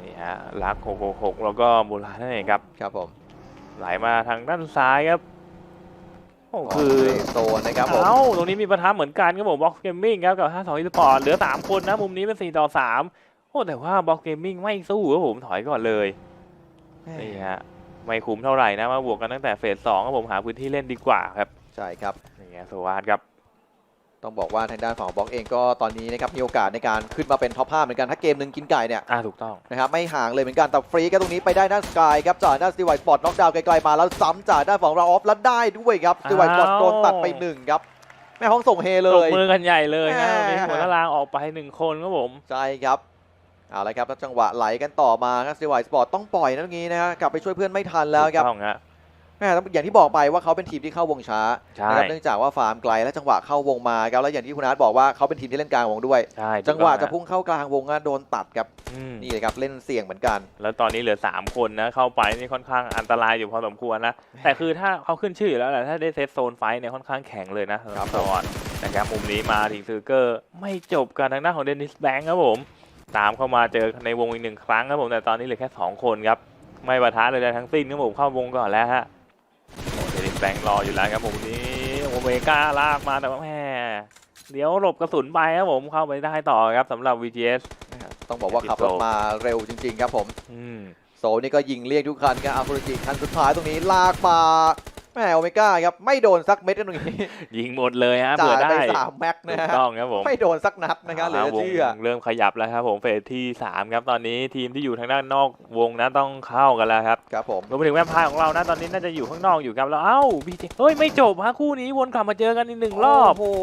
นี่ฮะลักหกหกหกแล้วก็โบราณนั่นเองครับครับผมไหลมาทางด้านซ้ายครับโอ้คืคืออโซนนะครับผมเอ้าตรงนี้มีประทับเหมือนกันครับผมบ็อกเกมมิ่งครับกับ5 2 e สปอร์ตเหลือ3คนนะมุมนี้เป็น4ต่อ3โอ้แต่ว่าบ็อกเกมมิ่งไม่สู้ครับผมถอยก่อนเลยนี่ฮะไม่คุ้มเท่าไหร่นะมาบวกกันตั้งแต่เฟสสองครับผมหาพื้นที่เล่นดีกว่าครับใช่ครับนี่ฮะโซวาร์ดครับ ต้องบอกว่าทางด้านฝั่งของบล็อกเองก็ตอนนี้นะครับมีโอกาสในการขึ้นมาเป็นท็อป5เหมือนกันถ้าเกมหนึ่งกินไก่เนี่ยอ่าถูกต้องนะครับไม่ห่างเลยเหมือนกันแต่ฟรีก็ตรงนี้ไปได้ด้านสกายครับจากด้านสตีไวสปอร์ตน็อกดาวน์ไกลๆมาแล้วซ้ำจากด้านฝั่งราออฟแล้วได้ด้วยครับสตีไวสปอร์ตอ้าวโดนตัดไปหนึ่งครับแม่ห้องส่งเฮเลตบยมือกันใหญ่เลยนะแหม่มีหัวละลางออกไปหนึ่งคนครับผมใช่ครับเอาละครับแล้วจังหวะไหลกันต่อมาครับสตีไวสปอร์ตต้องปล่อยนะตรงนี้นะฮะกลับไปช่วยเพื่อนไม่ทันแล้วครับ ถูกต้องฮะแม่อย่างที่บอกไปว่าเขาเป็นทีมที่เข้าวงช้าใช่นะครับเนื่องจากว่าฟาร์มไกลและจังหวะเข้าวงมาครับแล้วอย่างที่คุณอาร์ตบอกว่าเขาเป็นทีมที่เล่นกลางวงด้วย ใช่ถูกจังหวะต้องจะฮพุ่งเข้ากลางวงอะโดนตัดครับอืมนี่เลยครับเล่นเสี่ยงเหมือนกัน แล้วตอนนี้เหลือ 3 คนนะ เข้าไปนี่ค่อนข้างอันตรายอยู่พอสมควรนะ แต่คือถ้าเขาขึ้นชื่ออยู่แล้วแหละถ้าได้เซตโซนไฟท์เนี่ยค่อนข้างแข็งเลยนะสำหครัรับบตอนนะครับมุมนี้มาถึงซื้อเกอร์ไม่จบกันทางด้านของเดนิสแบงค์ครับผม ตามเข้ามาเจอในวงอีกหนึ่งครั้งครับผมแต่ตอนนี้เหลือแค่ 2 คนครับ ไม่ประทะเลยทั้งสิ้นครับผมเข้าวงก่อนแล้วฮะโอ้เดนิส แบงค์รออยู่แล้วครับผมนี้โอเมก้าลากมาแต่ว่าแหมเดี๋ยวหลบกระสุนไปครับผมเข้าไปได้ต่อครับสำหรับ VGS ต้องบอกว่าขับรถมาเร็วจริง ๆ ครับผมอืมโซนี่ก็ยิงเรียกทุกคันครับอาฟูริจิคันสุดท้ายตรงนี้ลากมาแม่โอเมก้าครับไม่โดนสักเม็ดนะตรงนี้ ยิงหมดเลยฮะจ่าเผื่อยได้ไปสามแม็กถูนะกฮะต้องครับผมไม่โดนสักนัดนะครับเหลือาวงเชื่อเริ่มขยับแล้วครับผมเฟสที่3ครับตอนนี้ทีมที่อยู่ทางด้านนอกวงนะต้องเข้ากันแล้วครับครับผมรวมไปถึงแวมไพร์ของเรานะตอนนี้น่าจะอยู่ข้างนอกอยู่ครับแล้วเอ้าบีเจเฮ้ยไม่จบฮะคู่นี้วนกลับมาเจอกันอีกหนึ่งรอบโอ้โห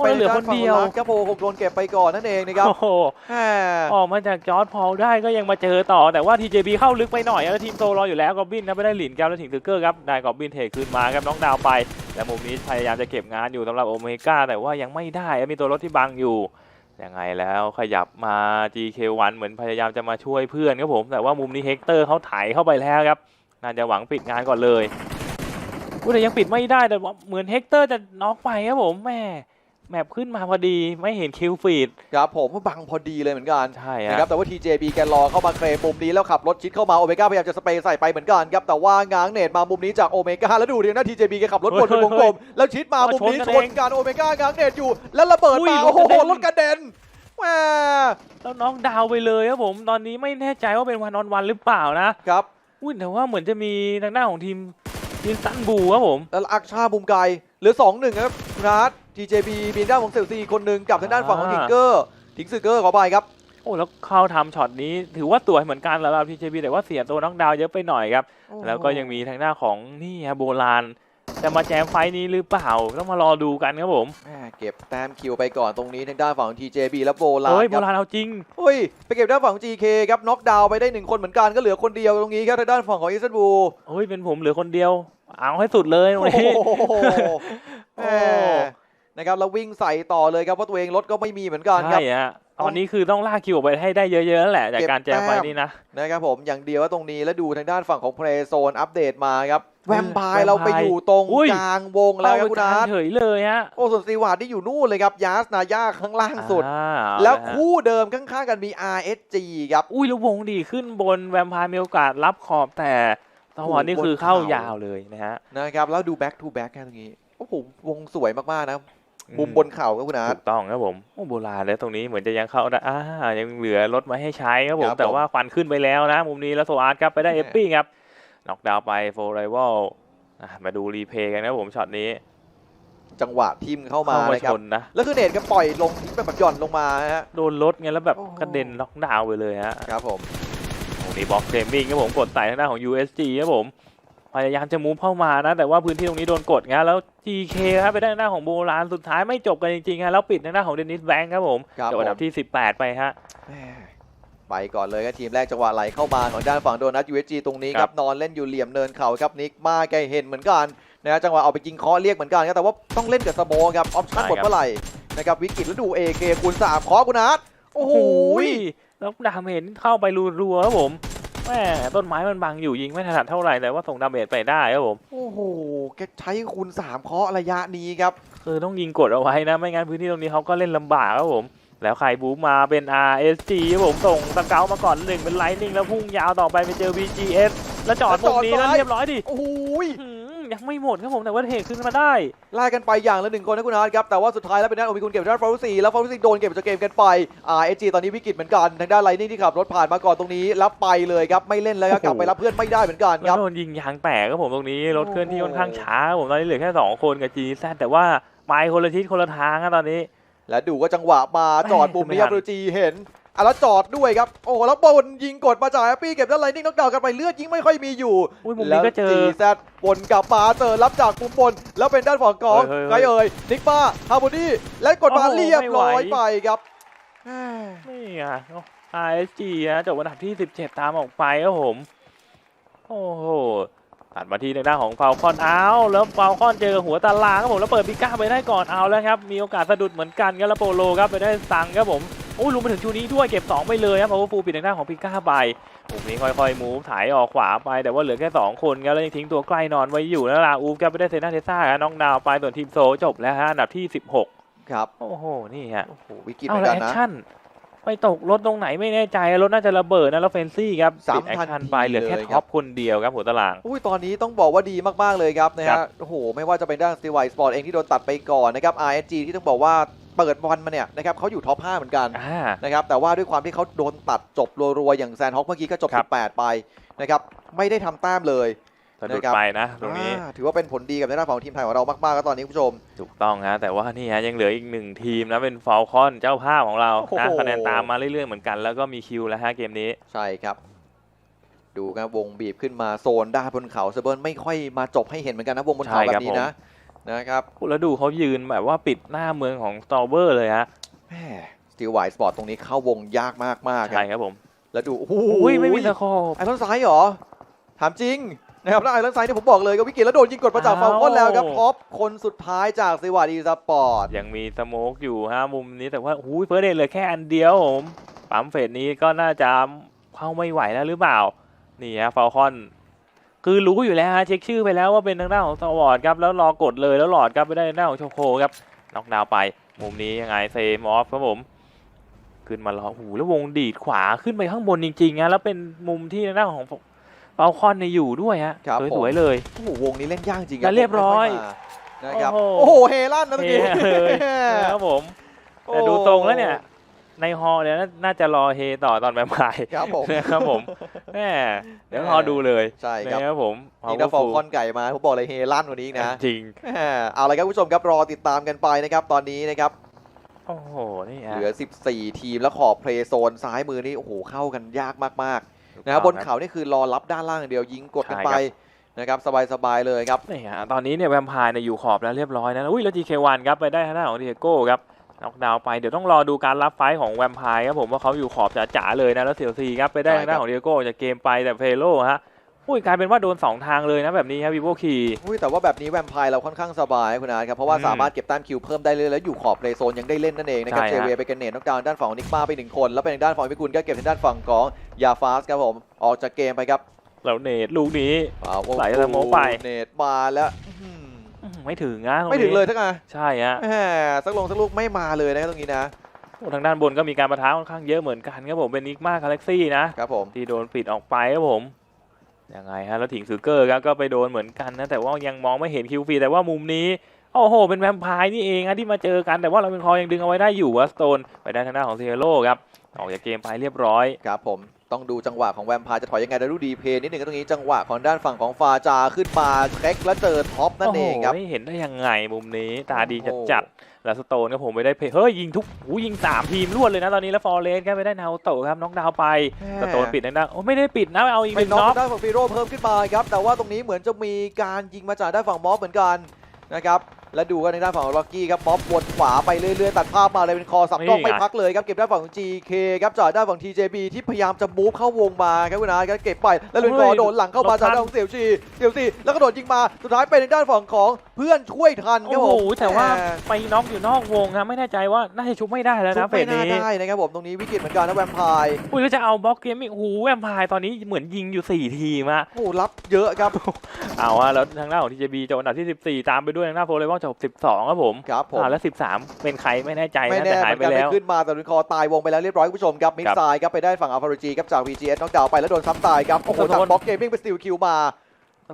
โอ้ยเหลือคนเดียวไปด้าฝั่งรักครับโอ้โหโดนเก็บไปก่อนนั่นเองนะครับโอ้โหแหมออกมาจากจอร์ดพอลได้ก็ยังมาเจอต่อแต่ว่า TJB เข้าลึกไปหน่อยแล้วทีมโตรออยู่แล้วกอบบินนะไม่ได้หลินแก้วแล้วถึงทึกเกอร์ครับได้กอบบินเทคืนมาาครับน้องดาวไปและมุมนี้พยายามจะเก็บงานอยู่สำหรับโอเมก้าแต่ว่ายังไม่ได้มีตัวรถที่บังอยู่ยังไงแล้วขยับมา GK1 เหมือนพยายามจะมาช่วยเพื่อนครับผมแต่ว่ามุมนี้เฮกเตอร์เขาถ่ายเข้าไปแล้วครับน่าจะหวังปิดงานก่อนเลยกูแต่ยังปิดไม่ได้แต่ว่าเหมือนเฮกเตอร์จะน็อกไปครับผมแม่ แมปขึ้นมาพอดีไม่เห็นคิวฟีด ครับผมก็บังพอดีเลยเหมือนกันใช่นะฮะครับแต่ว่า TJB แกรอเข้ามาเคลมมุมนี้แล้วขับรถชิดเข้ามาโอเมก้าพยายามจะสเปรย์ใส่ไปเหมือนกันครับแต่ว่าง้างเนตมามุมนี้จากโอเมก้าแล้วดูดินะ TJB แกขับรถวนเป็นวงกลมแล้วชิดมามุมนี้ชนกันโอเมก้าง้างเนตอยู่ แล้วระเบิดมาโอ้โหรถกระเด็นแหมแล้วน้องดาวไปเลยครับผมตอนนี้ไม่แน่ใจว่าเป็นวันออนวันหรือเปล่านะครับ อุ้ยแต่ว่าเหมือนจะมีทางด้านของทีมทีมซันบูครับผม แล้วอักชามุมไกล เหลือ 2 1 ครับคุณอาร์ต TJB มีด้านของเซลซีคนหนึ่งกับทางด้านฝั่งของทิงเกอร์ทิงซือเกอร์ขอไปครับ โอ้แล้วเข้าทำช็อตนี้ถือว่าสวยเหมือนกันแล้วครับ TJB แต่ว่าเสียตัวน้องดาวเยอะไปหน่อยครับ แล้วก็ยังมีทางหน้านของนี่ฮะโบราณจะมาแจมไฟท์นี้หรือเปล่าต้องมารอดูกันครับผมแหม่เก็บแต้มคิวไปก่อนตรงนี้ทางด้านฝั่งของ TJB และโบลาเฮ้ยนโบครับราณเอาจริงเฮ้ยไปเก็บด้านฝั่งของ GK ครับน็อกดาวน์ไปได้หนึ่งคนเหมือนกันก็เหลือคนเดียวตรงนี้ครับทางด้านฝั่งของอิสตันบูลเฮ้ยเป็นผมเหลือคนเดียว เอาให้สุดเลยตรงโอ้นี้โหโอ้แหม่นะครับแล้ววิ่งใส่ต่อเลยครับเพราะตัวเองรถก็ไม่มีเหมือนกันครับใช่ฮะตอนนี้คือต้องลากคิวออกไปให้ได้เยอะๆนั่นแหละจากการแจมไฟท์นี้นะนะครับผมอย่างเดียวว่าตรงนี้แล้วดูทางด้านฝั่งของเพลย์โซนอัปเดตมาครับเออแวมไพร์ Vampire เราไปอยู่ตรงอุ้ยกลางวงแล้วครับคุณอาร์ตเฉยเลยฮะโอ้ส่วนซีวาร์ดที่อยู่นู่นเลยครับยาสนาย่าข้างล่างสุดอ่าเอาแล้วะฮะคู่เดิมข้างๆกันมี RSG ครับอุ้ยแล้ววงดีขึ้นบนแวมไพร์มีโอกาสรับขอบแต่ ตอนนี้คือเข้ายาวเลยนะฮะนะครับแล้วดู back to back แค่ตรงนี้โอ้โหวงสวยมากๆนะมุมบนเข่าครับคุณอาร์ตถูกต้องครับผมโอ้โบราณแล้วตรงนี้เหมือนจะยังเข้าได้อ่ายังเหลือรถมาให้ใช้ครับผคมรับแต่ผมว่าควันขึ้นไปแล้วนะ มุมนี้แล้วโซอาร์ตครับไปได้แหม่เอฟปี้ครับน็อกดาวน์ไปโฟร์ไรวลมาดูรีเพย์กันนะครับผมช็อตนี้ จังหวะทิมเข้ามาเข้ามานะครัชบนนะแล้วคือเนตก็ปล่อยลงทิ้งไปแบบหย่อนลงมาฮะโดนรถไงแล้วแบบโอ้โหกระเด็นน็อกดาวน์ไปเลยฮะครับผมต รงนี้บล็อกเกมมิ่งครับผมกดใส่ทางด้านของ USG ครับผมพยายามจะมูฟเข้ามานะ แต่ว่าพื้นที่ตรงนี้โดนกดงั้นแล้ว GK ครับไปได้านหน้าของโบราณสุดท้ายไม่จบกันจริงๆฮะแล้วปิดทางด้านของเดนิสแบงค์ครับผมครับจบอันดับผมที่ 18 ไปฮะแหม่ไปก่อนเลยครับทีมแรกจังหวะไหลเข้ามาของด้านฝั่งโดนัท USG ตรงนี้คครัรับบนอนเล่นอยู่เหลี่ยมเนินเขาครับนิกมาแกเห็นเหมือนกันนะฮะจังหวะเอาไปยิงเคอเรียกเหมือนกันครับแต่ว่าต้องเล่นกับสโมครับออปชั่นหมดเมื่อไหร่นะครับวิกฤตแล้วดู AK คูณ3เคอคุณอาร์ตโอ้โห แล้วดาเมจเข้าไปรัวๆครับผมแม่ต้นไม้มันบังอยู่ยิงไม่ถนัดเท่าไหร่แต่ว่าส่งดาเมจไปได้ครับผมโอ้โหแกใช้คูณ3เคอระยะนี้ครับคือต้องยิงกดเอาไว้นะ ไม่งั้นพื้นที่ตรงนี้เขาก็เล่นลำบากครับผมแล้วใครบูมมาเป็น RSG ครับผมส่งสเกลมาก่อนหนึ่งเป็นไลนิ่งแล้วพุ่งยาวต่อไปไปเจอ VGS แล้วจอดตรงนี้แล้วเรียบร้อยดิโอ้โหยหืม ยังไม่หมดครับผมแต่ว่าเทขึ้นมาได้ไล่กันไปอย่างละหนึ่งคนนะคุณอาร์ตครับ แต่ว่าสุดท้ายแล้วเป็นด้านโอมิกุลเก็บด้านฟารุสีแล้วฟารุสีโดนเก็บจากเกมกันไปอ่าเอจีตอนนี้วิกฤตเหมือนกันทางด้านไลนิ่งที่ขับรถผ่านมาก่อนตรงนี้แล้วไปเลยครับไม่เล่นแล้วครับโอ้โหกลับไปรับเพื่อนไม่ได้เหมือนกันคแล้รัวบโดนยิงยางแตกครับผมตรงนี้รถเคลื่อนที่โอ้โหค่อนข้างช้าครับผมตอนนี้เหลือแค่สองคนกับ g ีแซแต่ว่าไปคนละทิศคนละทางครับตอนนี้และดูว่าจังหวะมาจอดปุ่มนี้ไม่ทัคนรับจีเห็น อะแล้วจอดด้วยครับ โอ้โหแล้วบนยิงกดมาจากแฮปปี้เก็บด้านไลนิ่งน็อกดาวน์กันไปเลือดยิงไม่ค่อยมีอยู่อุ้ยมุมแล้นี้วก็เจอจีแซดบนกลับมาเจอรับจากมุมบน แล้วเป็นด้านฝั่งของเฮ้ยใครเฮ้ยเอ่ยนิกมาฮาร์โมนีและกดมาโอ้โหเรียบร้อยไม่ไหวไปครับนี่อะ RSG นะจบอันดับที่ 17 ตามออกไปครับผม โอ้โหตัดมาที่ทางด้านของฟาลคอนเอาแล้วฟาลคอนเจอกับหัวตารางครับผมแล้วเปิดปิก้าไปได้ก่อนเอาแล้วครับ มีโอกาสสะดุดเหมือนกันครับแล้วโปโลครับไปได้ซังครับผม โอ้ยลงมาถึงชูนี้ด้วยเก็บ 2 ไปเลยครับเพราะว่าฟูปิดทางด้านของปิก้าไปมุมนี้ค่อยๆมูฟถ่ายออกขวาไปแต่ว่าเหลือแค่ 2 คนครับแล้วยังทิ้งตัวใกล้นอนไว้อยู่แล้วลาอูฟครับไปได้เซนาเทซ่าครับน้องดาวไปส่วนทีมโซจบแล้วฮะอันดับที่ 16 ครับโอ้โหนี่ฮะโอ้โหวิกฤตเหเอามือนแล้วกันแอคนะชั่นไปตกรถตรงไหนไม่แน่ใจรถน่าจะระเบิดนะแล้วเฟนซี่ครับสามปิดแอคทันชั่นไปทีเหลือแค่เลยคท็รัอบปคนเดียวครับหัวตารางอุ้ยตอนนี้ต้องบอกว่าดีมากๆเลยครับนะครัฮะบโอ้โหไม่ว่าจะเป็นด้านสตีไวสปอร์ตเองที่โดนตัดไปก่อนนะครับ RSG ที่ต้องบอกว่า เปิดบอลมาเนี่ยนะครับเขาอยู่ท็อป 5 เหมือนกันอ่านะครับแต่ว่าด้วยความที่เขาโดนตัดจบรัวๆอย่างแซนฮอกเมื่อกี้ก็จบครับ18 ไปนะครับไม่ได้ทำแต้มเลยสะดุดนะครับไปนะตรงนี้อ่าถือว่าเป็นผลดีกับในด้านของทีมไทยของเรามากๆครับตอนนี้คุณผู้ชม ถูกต้องฮะแต่ว่านี่ฮะยังเหลืออีกหนึ่งทีมนะเป็นฟอลคอนเจ้าภาพของเราโอ้นะโหคะแนนตามมาเรื่อยๆเหมือนกันแล้วก็มีคิวแล้วฮะเกมนี้ใช่ครับ ดูครับวงบีบขึ้นมาโซนด้านบนเขาเซเบิร์นไม่ค่อยมาจบให้เห็นเหมือนกันนะวงบนเขาใช่แบครับบนี้นะ นะครับแล้วดูเขายืนแบบว่าปิดหน้าเมืองของสตอเบอร์เลยฮะแหมสตีลไวสปอร์ตตรงนี้เข้าวงยากมากๆคใช่รับครับผม แล้วดูโอ้โหอุ้ยไม่มีตะโคบไอรอนไซด์เหรอ ถามจริงนะครับแล้วไอรอนไซด์เนี่ยผมบอกเลยก็วิกฤตแล้วโดนยิงกดมาจากอ้าวฟาลคอนแล้วครับท็อปคนสุดท้ายจากซีวาดีสปอร์ตยังมีสโมกอยู่ฮะมุมนี้แต่ว่าหูยเฟิร์สเดย์เหลือแค่อันเดียวผมปั๊มเฟสนี้ก็น่าจะเข้าไม่ไหวแล้วหรือเปล่านี่ฮะฟาลคอน คือรู้อยู่แล้วฮะเช็คชื่อไปแล้วว่าเป็นทางด้านของสวอร์ดครับแล้วรอกดเลยแล้วหลอดครับไปได้ทางด้านของโชโคครับน็อกดาวน์ไป มุมนี้ยังไงเซมอฟครับผม ขึ้นมารอหูแล้ววงดีดขวาขึ้นไปข้างบนจริงๆฮะแล้วเป็นมุมที่ทางด้านของฟาลคอนในยอยู่ด้วยฮะครับผม สวยๆเลยโอ้โหวงนี้เล่นยากจริงคและเรียบร้อยไม่ค่มานะครับโอ้โอ้โหโหเฮลั่นนะตะกี้ เฮเลยครับผม แต่ดูทรงแล้วเนี่ย ในฮอลเนี่ยน่าน่าจะรอเฮต่อตอนแมายครับผมนะครับผมแหมเดี๋ยวรอดูเลยใช่ครับนะครับผมนี่ถ้าฟอลคอนไก่มาผมบอกเลยเฮลั่นกว่านี้อีกนะจริงแหมเอาละครับคุณผู้ชมครับรอติดตามกันไปนะครับตอนนี้นะครับโอ้โหนี่ฮะเหลือ 14 ทีมแล้วขอบเพลย์โซนซ้ายมือนี่โอ้โหเข้ากันยากมากๆนะครับบนเขานี่คือรอรับด้านล่างอย่างเดียวยิงกดกันไปนะครับสบายๆเลยครับนี่ฮะตอนนี้เนี่ยแวมไพร์เนี่ยอยู่ขอบแล้วเรียบร้อยนะอุ้ยแล้ว GK1 ครับไปได้ทางด้านของเดียโก้ครับ น็อกดาวน์ไปเดี๋ยวต้องรอดูการรับไฟท์ของแวมไพร์ครับผมว่าเขาอยู่ขอบจ๋าๆเลยนะแล้วเสี่ยวซีครับไปได้ใช่ทางด้านครับของเดียโก้จากเกมไปแต่เฟโลฮะอุ้ยกลายเป็นว่าโดนสองทางเลยนะแบบนี้ครับวีโวคีอุ้ยแต่ว่าแบบนี้แวมไพร์เราค่อนข้างสบายคุณอาร์ตครับเพราะว่าอืมสามารถเก็บแต้มคิวเพิ่มได้เลยแล้วอยู่ขอบเพลย์โซนยังได้เล่นนั่นเองนะครับใช่เจฮะเวไปกันเนตน็อกดาวน์ด้านฝั่งของนิกมาไปหนึ่งคน แล้วเป็นทางด้านฝั่งพิกุลก็เก็บทางด้านฝั่งของยาฟาสครับผมออกจากเกมไปครับแล้วเนตลูกนี้อ้าวไหลสโมกไปเนตมาแล้วอื้อหืออื้อหือ ไม่ถึงนะตรงนี้ไม่ถึงเลยทั้งอะใช่ฮะแหมสักลงสักลูกไม่มาเลยนะครับตรงนี้นะโอ้ทางด้านบนก็มีการประทะค่อนข้างเยอะเหมือนกันครับผมเป็นนิกมาคาเล็กซี่นะครับผมที่โดนปิดออกไปครับผมยังไงฮะแล้วถิงซือเกอร์ครับก็ไปโดนเหมือนกันนะแต่ว่ายังมองไม่เห็นคิวฟรีแต่ว่ามุมนี้โอ้โห เป็นแวมไพร์นี่เองฮะที่มาเจอกันแต่ว่าเราเป็นคอยังดึงเอาไว้ได้อยู่วัสโตนไปได้ทางด้านของเซโร่ครับ ออกจากเกมไปเรียบร้อย ครับผมต้องดูจังหวะของแวมไพร์จะถอยยังไงแล้วดูดีเพย์นิดหนึ่งก็ตรงนี้จังหวะของด้านฝั่งของฟาจาขึ้นมาเช็คแล้วเจอท็อปนั่นเองครับโโหไม่เห็นได้ยังไงมุมนี้ตาดีจัดโอ้โหจัดๆแล้วสโตนก็ผมไปได้เพย์เฮ้ยยิงทุกหูยิงสามทีมรวดเลยนะตอนนี้แล้วฟอร์เรสก็ไปได้นาโอโตะครับน็อกดาวน์ไปสโตนปิดทางด้านโอ้ไม่ได้ปิดนะเอาอีกหเป็นึ่นงน็อกน็อกด้านฝั่งฟีโร่เพิ่มขึ้นมาครับแต่ว่าตรงนี้เหมือนจะมีการยิงมาจากด้านฝั่งม็อบเหมือนกันนะครับและดูกันในด้านฝั่งของล็อกกี้ครับม็อบวนขวาไปเรื่อยๆ ตัดภาพมาเลยเป็นคอสับกล้องนี่ไงไม่พักเลยครับเก็บด้านฝั่งของ GK ครับจากด้านฝั่ง TJB ที่พยายามจะบู๊เข้าวงมาครับคุณอาร์ตครับเก็บไปแล้วเลยคอโดนหลังเข้ามาจากด้านของเสี่ยวชีเสี่ยวซีแล้วก็โดดยิงมาสุดท้ายเป็นในด้านฝั่งของเพื่อนช่วยทันครับโอ้ผโหมแต่ว่าหมไปน็อกอยู่นอกวงครับไม่แน่ใจว่าน่าจะชุบไม่ได้แล้วชุนะบเฟไม่สน่านี้ได้นะครับผมตรงนี้วิกฤตเหมือนกันนะแวมไพร์อุ้ยแล้วจะเอาบล็อกเกมอีกโอ้โหแวมไพร์ตอนนี้เหมือนยิงอยู่ 4 ทีมอะโอ้รับเยอะครับเอาอะแล้วทางด้านของ TJB จะอันดับที่ 14 ตามไปด้วยทางด้านโฟเลวอลจบ12 ครับผมครับผมอ่าแล้ว 13 เป็นใครไม่แน่ใจไม่นะแน่แต่เหหายมือนไปกันแล้ไปวขึ้นมาแต่ลุนคอตายวงไปแล้วเรียบร้อยคุณผู้ชมครับมิดไซด์ครับไปได้ฝั่งอัลฟาโรจีครับจาก VGS น็อกดาวน์ไปแล้วโดนซ้ำตายครับโอ้โหโอ้โหจากบล็อกเกมมิ่งไปสติลคิวมา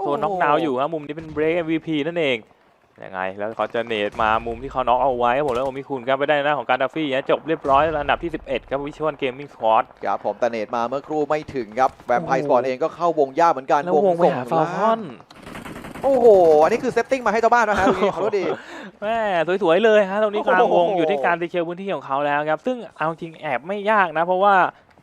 โซนน็อกดาวน์อยู่ครับมุมนี้เป็นเบรก MVP นั่นเองยังไง แล้วเขาจะเนตมามุมที่เขาน็อกเอาไว้ครับผมแล้วผมมีคุณครับไปได้หน้าของการดาฟี่นะจบเรียบร้อยอันดับที่ 11 ครับวิชวลเกมมิ่งสควอตครับผมแต่เนตมาเมื่อครู่ไม่ถึงครับแวมไพโอ้ร์โหสปอร์ตเองก็เข้าวงยากเหมือนกันแล้ววงไปหาฟาส่ลคอน โอ้โห อันนี้คือเซตติ้งมาให้เจ้าบ้านนะฮะตรงนี้ขอโทษดี แม่สวยๆเลยฮะตรงนี้กลางวงโอ้โหอยู่ที่การตีเคียวพื้นที่ของเขาแล้วครับ ซึ่งเอาจริงแอบไม่ยากนะ เพราะว่า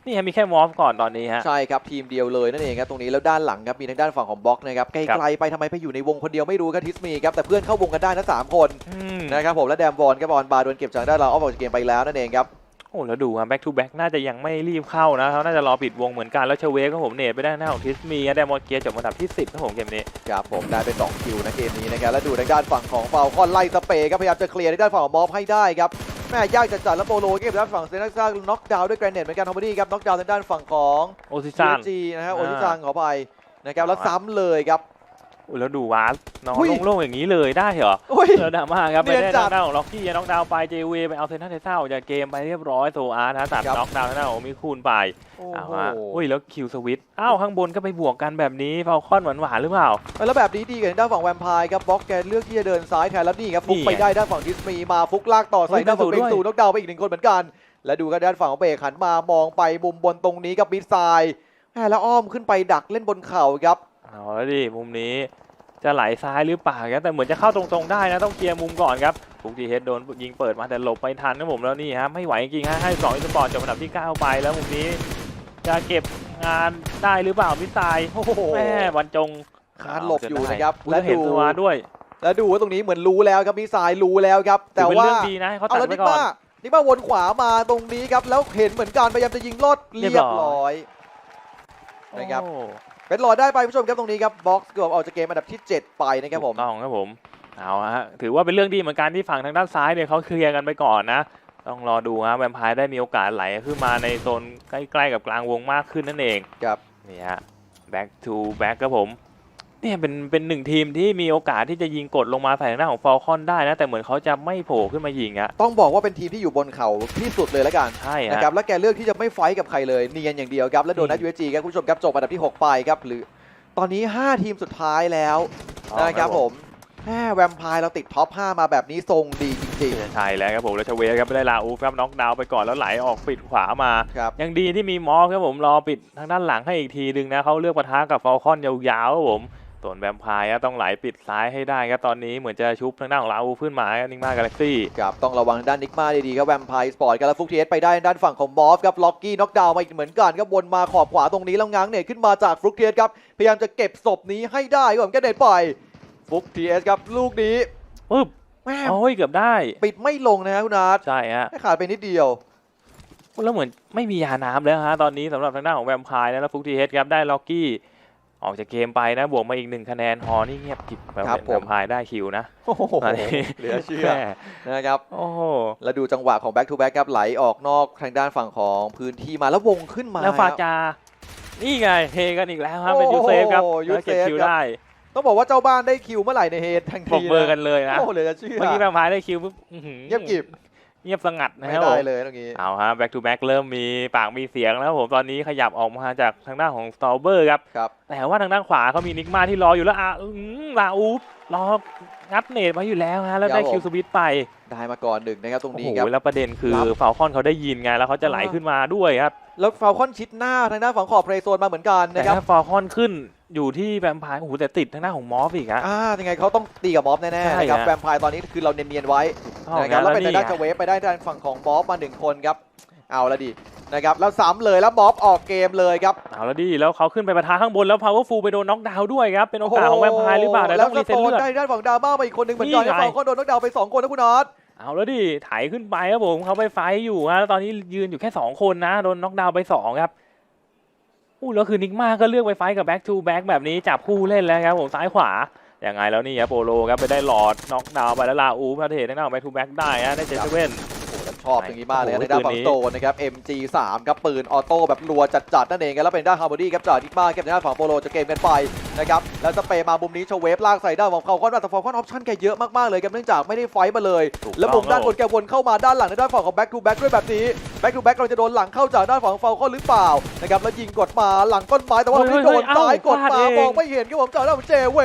นี่ฮะมีแค่มอฟก่อนตอนนี้ฮะ ใช่ครับทีมเดียวเลยนั่นเองครับตรงนี้แล้วด้านหลังครับมีทางด้านฝั่งของบล็อกนะครับไกครับลๆไปทำไมไปอยู่ในวงคนเดียวไม่รู้ครับทิสมีครับแต่เพื่อนเข้าวงกันได้นะสามคนอืมนะครับผมและแดมบอลกับบอลบาร์โดนเก็บจากด้านเราออฟออกจากเกมไปแล้วนั่นเองครับ โอ้แล้วดูครับ back to back น่าจะยังไม่รีบเข้านะเขาน่าจะรอปิดวงเหมือนกันแล้วเชเวฟก็ผมเนตไปได้านหน้าของทิสมีแดมอนเกียร์จบอันดับที่ 10ครับผมเกมนี้ครับผมได้เป็น2คิวนะเกมนี้นะครับแล้วดูทางด้านฝั่งของฟาลคอนไล่สเปย์ครับพยายามจะเคลียร์ในด้านฝั่งของมอฟให้ได้ครับแม่ยากจัดๆแล้วโปโลเก็บด้านฝั่งเซนักซ่าน็อกดาวน์ด้วยแกรนเนตเหมือนกันทอมดี้ครับน็อกดาวน์ทางด้านฝั่งของโอซิซันจีนะฮะโออ่าชิซังขอไปนะครับแล้วอ่าซ้ำเลยครับ อุ้ยแล้วดูวาสน้องอุ้ยโล่งๆอย่างนี้เลยได้เหรอโอ้ย เออดราม่าครับเนีไปยนได้จัทาดงด้านของล็อกกี้น็อกดาวน์ไปเจเวไปเอาเซนทันเทเซ่าจากเกมไปเรียบร้อยโซอาร์นะตัดครับน็อกดาวน์ทางด้านของมิคูนไปโอ้เอาโหฮะอุ้ยแล้วคิวสวิตอ้าวข้างบนก็ไปบวกกันแบบนี้ฟาลคอนหวานๆหรือเปล่า แล้วแบบนี้ดีกับทางด้านฝั่งแวมไพร์ครับบล็อกแกเลือกที่จะเดินซ้ายแทนแล้วนี่ครับฟุกนี่ไงไปได้ด้านฝั่งดิสมีมาฟุกลากต่อใส่เฮ้ยด้านฝั่งเป็เบนงสูสูด้วยน็อกดาวน์ไปอีกหนึ่งคนเหมือนกัน และดูกันด้านฝั่งของเบรกหันมามองไปมุมบนตรงนี้กับมิดไซด์แหม่แล้วอ้อมขึ้นไปดักเล่นบนเข่าครับ เอาแล้วดิมุมนี้จะไหลซ้ายหรือเปล่าครับแต่เหมือนจะเข้าตรงๆได้นะต้องเคลียร์มุมก่อนครับฟุกทีเฮดโดนยิงเปิดมาแต่หลบไปทันนะผมแล้วนี่ฮะไม่ไหวจริงๆฮะให้สองอิสปอร์ตจบอันดับที่ 9 ไปแล้วมุมนี้ จะเก็บงานได้หรือเปล่ามิสไซล์โอ้โหแม่บรรจงคานหลบอยู่นะครับและและเห็นดูตัวด้วย แล้วดูว่าตรงนี้เหมือนรู้แล้วครับมิดไซด์รู้แล้วครับ แต่ถือเป็นว่าเรื่องดีนะให้เขาเอาตัดแล้วไว้นิกก่อนมานิกมาวนขวามาตรงนี้ครับแล้วเห็นเหมือนกันพยายามจะยิงลอดเรีเรียยบบร้ร้ออยยนะครับโอ้ เป็นหลอดได้ไปผู้ชมครับตรงนี้ครับบ็อกซ์เกือบออกจากเกมอันดับที่ 7 ไปนะครับผมถูกต้องครับผมเอาฮะถือว่าเป็นเรื่องดีเหมือนกันที่ฝั่งทางด้านซ้ายเนี่ยเขาเคลียร์กันไปก่อนนะ ต้องรอดูฮะแวมไพร์ได้มีโอกาสไหลขึ้นมาในโซนใกล้ๆกับกลางวงมากขึ้นนั่นเองครับนี่ฮะ back to back ครับผม เนี่ยเป็นเป็นหนึ่งทีมที่มีโอกาสที่จะยิงกดลงมาใส่หน้าของฟอลคอนได้นะแต่เหมือนเขาจะไม่โผล่ขึ้นมายิงอะต้องบอกว่าเป็นทีมที่อยู่บนเขาที่สุดเลยแล้วกันใช่ฮะนะครับแล้วแกเลือกที่จะไม่ไฟท์กับใครเลยเนียนอย่างเดียวครับแล้วโดนนัดอืยูมเอจีครับคุณผู้ชมครับจบอันดับที่ 6 ไปครับหรือ ตอนนี้ 5 ทีมสุดท้ายแล้วนะครับผมแม่แวมไพร์เราติดท็อป 5 มาแบบนี้ทรงดีจริง ใช่แล้วครับผมแล้วชเวครับไม่ได้ลาอูฟครับน็อกดาวน์ไปก่อนแล้วไหลออกปิดขวามาๆครับ ยังดีที่มีมอสครับผมรอปิดทางด้านหลังให้อีกทีนึงนะเขาเลือกปะทะกับฟอลคอนยาวๆครับผม ส่วนแวมไพร์อะต้องไหลปิดซ้ายให้ได้ครับตอนนี้เหมือนจะชุบทางด้านของลาอูฟขึ้นมาครับนิงมากาแล็กซี่ครับต้องระวังด้านนิกมาดีๆครับแวมไพร์สปอร์ตกันแล้วฟุกเทสไปได้ด้านฝั่งของบอสครับล็อกกี้น็อกดาวน์มาอีกเหมือนกันครับวนมาขอบขวาตรงนี้แล้วง้างเนตขึ้นมาจากฟลุกเทสครับพยายามจะเก็บศพนี้ให้ได้ครับผมแกเนตปล่อยฟุกเทสครับลูกนี้ปึ๊บแม่โอ้ยเกือบได้ ปิดไม่ลงนะฮะคุณอาร์ตใช่ฮะให้ขาดไปนิดเดียวแล้วเหมือนไม่มียาน้ำแล้วฮะตอนนี้สำหรับทางด้านของแวมไพร์นะแล้วฟุกทีเฮดครับได้ล็อกกี้ ออกจากเกมไปนะบวกมาอีกหนึ่งคะแนนฮอนี่เงียบกริบแบบครับเป็นผมแวมไพร์ได้คิวนะโอ้โหตอนนี้เหลือเชื่อแม่นะครับโอ้โหแล้วดูจังหวะของ back to back ครับไหลออกนอกทางด้านฝั่งของพื้นที่มาแล้ววงขึ้นมาแล้วฟาครับจา นี่ไงเฮกันอีกแล้วครับเป็นยูเซฟครับโอ้โหแล้วเก็บยูเซฟคิวครับได้ต้องบอกว่าเจ้าบ้านได้คิวเมื่อไหร่ในเฮดทันปรทีบมือกันเลยนะโอ้โหเหลือจะเชื่อเมื่อกี้แวมไพร์ได้คิวปุ๊บอื้อหือเงียบกริบ เงียบสงัดนะไม่ครับได้ผมเลยตรงนี้ เอาฮะ back to back เริ่มมีปากมีเสียงแล้วครับผมตอนนี้ขยับออกมาจากทางด้านของสตอเบอร์ครับ ครับ แต่ว่าทางด้านขวาเขามีนิกมาที่รออยู่แล้วอะอื้อหือลาอูฟรองัดเนตมาอยู่แล้วฮะแล้วได้ครับผม คิวสวิตช์ไปได้มาก่อนหนึ่งนะครับตรงโอ้นี้โหครับ แล้วประเด็นคือรับ ฟาลคอนเขาได้ยินไงแล้วเขาจะไหลอ่าขึ้นมาด้วยครับแล้วฟาวคอนชิดหน้าทางด้านฝั่งขอบเพลย์โซนมาเหมือนกันแต่นะครับ ถ้าฟาลคอนขึ้น อยู่ที่แวมไพร์โอ้โหแต่ติดทางด้านของมอฟอีกฮะอ่ายังไงเขาต้องตีกับม็อบแน่ๆใช่นะครับฮะ แวมไพร์ตอนนี้คือเราเนียนๆไว้เอานะครับงั้นแล้วแล้วเป็นทานี่งด้านไงเจเวฟไปได้ด้านฝั่งของบ๊อบมาหนึ่งคนครับ เอาละดินะครับแล้วซ้ำเลยแล้วบ๊อบออกเกมเลยครับ เอาแล้วดิแล้วเขาขึ้นไปประทะข้างบนแล้วพาวเวอร์ฟูไปโดนน็อกดาวน์ด้วยครับ เป็นโอกาสของแวมไพร์หรือเปล่าแต่แล้ต้วองสรีเซ็ตโตนเลือดได้ด้านฝั่งดราม่ามาอีกคนหนึ่งเหมือนกันนี่นะไงฟาวคอนโดนน็อกดาวน์ไปสองคนนะคุณอาร์ตเอาแล้วดิไถขึ้นไปครับผมเขาไปไฟท์อยู่ฮะแล้วตอนนี้ยืนอยู่แค่ 2 คนนะ โดนน็อกดาวน์ไป 2 ครับ อู้แล้วคือนิกมาก็เลือกไปไฟท์กับแบ็กทูแบ็กแบบนี้จับคู่เล่นแล้วครับผมซ้ายขวาอย่างไงแล้วนี่ครับโปโลครับไปได้หลอดน็อกดาวน์ไปแล้วลาอูพาเททางด้านของแบ็กทูแบ็กได้ฮะได้เจสเว่นชอบอย่างนี้มากเลยโอ้โหในด้านปืฝั่นงนี้โตนะครับ MG3 ครับปืนออโต้แบบรัวจัดๆนั่นเองครับแล้วเป็นด้านฮาร์บอดี้ครับจ่าดิกมาเก็บในด้านฝั่งโปโลจะเกมกันไปนะครับแล้วสเปย์มามุมนี้โชว์เวฟลากใส่ด้านของเขาคอนแต่ฟอลคอนออปชั่นแกเยอะมากๆเลยครับเนื่องจากไม่ได้ไฟท์มาเลยถูกแล้วต้มุองมด้านบนแกวนเข้ามาด้านหลังในด้านฝั่งของ back to back ด้วยแบบนี้ back to back เราจะโดนหลังเข้าจากด้านฝั่งของฟอลคอนหรือเปล่านะครับแล้วยิงกดมาหลังต้นไม้แต่ว่าเฮ้ยไม่โดนเฮ้ยซ้ายเอ้ากดมาพลาดเองมองไม่เห็นครับผมจากด้านของเจเว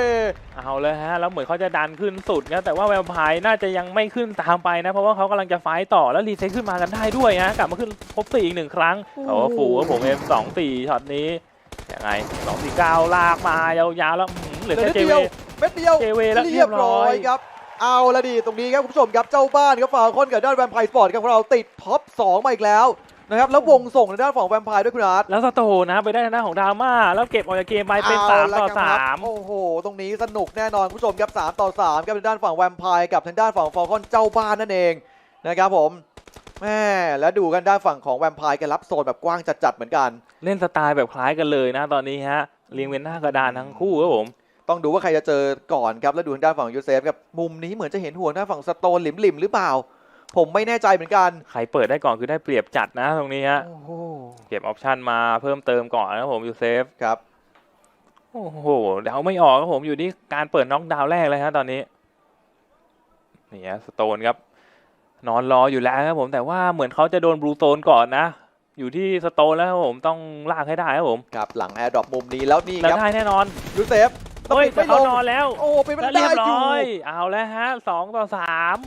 เอาเลยฮะแล้วเหมือนเขาจะดันขึ้นสุดนะแต่ว่าแวมไพร์น่าจะยังไม่ขึ้นตามไปนะเพราะว่าเขากำลังจะไฟต์ต่อแล้วรีเซ็ตขึ้นมากันได้ด้วยฮะกลับมาขึ้นครบสี่อีกหนึ่งครั้งแต่ว่าฟูครับผมเอ็มสองสี่ช็อตนี้ยังไงสองสี่เก้าลากมายาวๆแล้วอื้อหือเหลือเหลือแค่นิดเจเดีเวยวเม็ดเดียวเจเวแล้วเรีเรียยบบร้ร้ออยยครับ เอาละดีตรงนี้ครับคุณผู้ชมครับเจ้าบ้านครับฟาคอนกับด้านแวมไพร์สปอร์ตของเราติดท็อป2มาอีกแล้วนะครับแล้ววงส่งในด้านฝั่งแวมไพร์ด้วยคุณอาร์ตแล้วสโตนะไปได้ทางด้านของดราม่าแล้วเก็บออกจากเกมไปเป็นเ3ต่อละครับ3โอ้โห ตรงนี้สนุกแน่นอนคุณผู้ชมครับ3ต่อ3ครับทางด้านฝั่งแวมไพร์กับทางด้านฝั่งฟาคอนเจ้าบ้านนั่นเองนะครับผมแม่แล้วดูกันด้านฝั่งของแวมไพร์กันรับโซนแบบกว้างจัดๆเหมือนกัน เล่นสไตล์แบบคล้ายกันเลยนะตอนนี้ฮะเรียงเป็นหน้ากระดานทั้งคู่ครับผม ต้องดูว่าใครจะเจอก่อนครับแล้วดูทางด้านฝั่งยูเซฟครับมุมนี้เหมือนจะเห็นห่วงด้านฝั่งสโตนหลิมๆหรือเปล่า ผมไม่แน่ใจเหมือนกัน ใครเปิดได้ก่อนคือได้เปรียบจัดนะตรงนี้ฮะโอ้โหเก็บออปชันมาเพิ่มเติมก่อนนะครับผมยูเซฟครับโอ้โหเดาไม่ออกครับผมอยู่ที่การเปิดน็อกดาวน์แรกเลยฮะตอนนี้นี่ฮะสโตนครับ นอนรออยู่แล้วครับผมแต่ว่าเหมือนเขาจะโดนบลูโซนก่อนนะอยู่ที่สโตนแล้วครับผมต้องลากให้ได้ครับผมครับหลังแอร์ดรอปมุมนี้แล้วนี่แล้วครับได้แน่นอนยูเซฟ ต้องเฮ้ยปิดแต่ไม่ลเขางนอนแล้วโอ้เป็นไม่แล้วได้เรียบอยู่ร้อยเอาแล้วฮะสองต่อสาม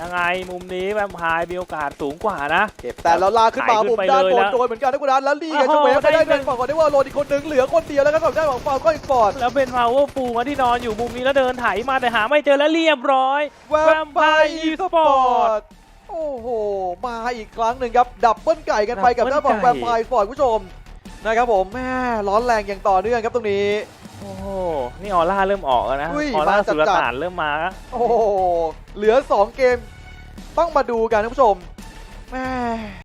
ยังไงมุมนี้แวมไพร์มีโอกาสสูงกว่านะเก็บแต่แล้วลากขึ้นมาไถขึ้นมุมไปด้านเลยบนแล้วโดนเหมือนกันนะคุณนัทแล้วลีกับโอ้เจโหเวฟไม่ได้ได้เป็นฝั่งก่อนได้ว่าโรนอีกคนหนึ่งเหลือคนเดียวแล้วก็ฝั่งด้านของฟาวก็อีกฟอร์ดแล้วเป็นพาวเวอร์ฟูมาที่นอนอยู่มุมนี้แล้วเดินไถมาแต่หาไม่เจอแล้วเรียบร้อยแวมไพร์ Vampire อีสปอร์ Esport ตโอ้โหมาอีกครั้งหนึ่งครับดับเบิลไก่กันไปกับดัด้าบนเบิ้ลฝั่งไก่แวมไพร์สปอร์ตคุณผู้ชมนะครับผมแม่ร้อนแรงอย่างต่อเนื่องครับตรงนี้ โอ้โหนี่ออร่าเริ่มออกแล้วนะอุ้ยออร่ามาจัดสุลต่านเริ่มมาแล้วโอ้โห เหลือ 2 เกม ต้องมาดูกันคุณผู้ชมแม่